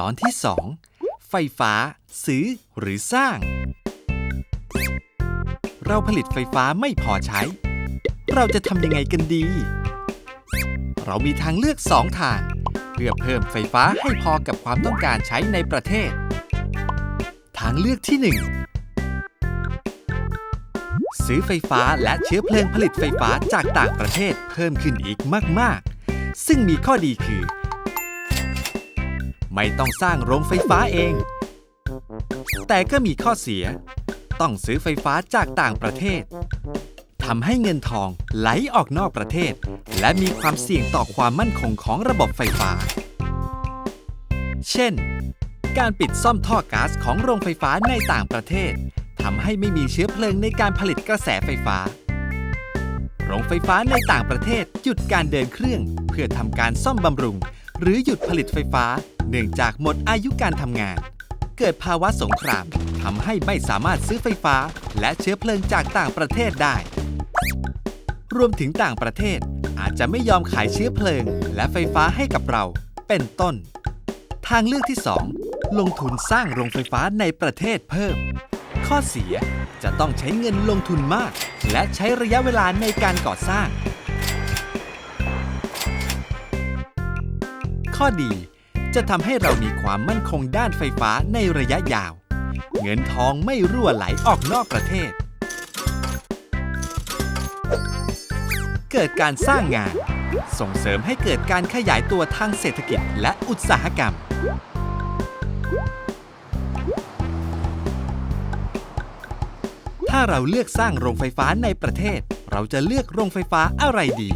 ตอนที่ 2 ไฟฟ้า ซื้อหรือสร้าง เราผลิตไฟฟ้าไม่พอใช้ เราจะทำยังไงกันดี เรามีทางเลือกสองทาง เพื่อเพิ่มไฟฟ้าให้พอกับความต้องการใช้ในประเทศ ทางเลือกที่ 1 ซื้อไฟฟ้าและเชื้อเพลิงผลิตไฟฟ้าจากต่างประเทศเพิ่มขึ้นอีกมาก ๆ ซึ่งมีข้อดีคือ ไม่ต้องสร้างโรงไฟฟ้าเอง แต่ก็มีข้อเสีย ต้องซื้อไฟฟ้าจากต่างประเทศทำให้เงินทองไหลออกนอกประเทศ และมีความเสี่ยงต่อความมั่นคงของระบบไฟฟ้า เช่น การปิดซ่อมท่อก๊าซของโรงไฟฟ้าในต่างประเทศทำให้ไม่มีเชื้อเพลิงในการผลิตกระแสไฟฟ้า โรงไฟฟ้าในต่างประเทศหยุดการเดินเครื่อง เพื่อทำการซ่อมบำรุง หรือหยุดผลิตไฟฟ้า นื่องจากหมดอายุการทำงาน เกิดภาวะสงครามทำให้ไม่สามารถซื้อไฟฟ้า และเชื้อเพลิงจากต่างประเทศได้ รวมถึงต่างประเทศอาจจะไม่ยอมขายเชื้อเพลิง และไฟฟ้าให้กับเรา เป็นต้น ทางเลือกที่ 2 ลงทุนสร้างโรงไฟฟ้าในประเทศเพิ่ม ข้อเสียจะต้องใช้เงินลงทุนมาก และใช้ระยะเวลาในการก่อสร้าง ข้อดี จะทำให้เรามีความมั่นคงด้านไฟฟ้าในระยะยาว เงินทองไม่รั่วไหลออกนอกประเทศ เกิดการสร้างงาน ส่งเสริมให้เกิดการขยายตัวทางเศรษฐกิจและอุตสาหกรรม ถ้าเราเลือกสร้างโรงไฟฟ้าในประเทศ เราจะเลือกโรงไฟฟ้าอะไรดี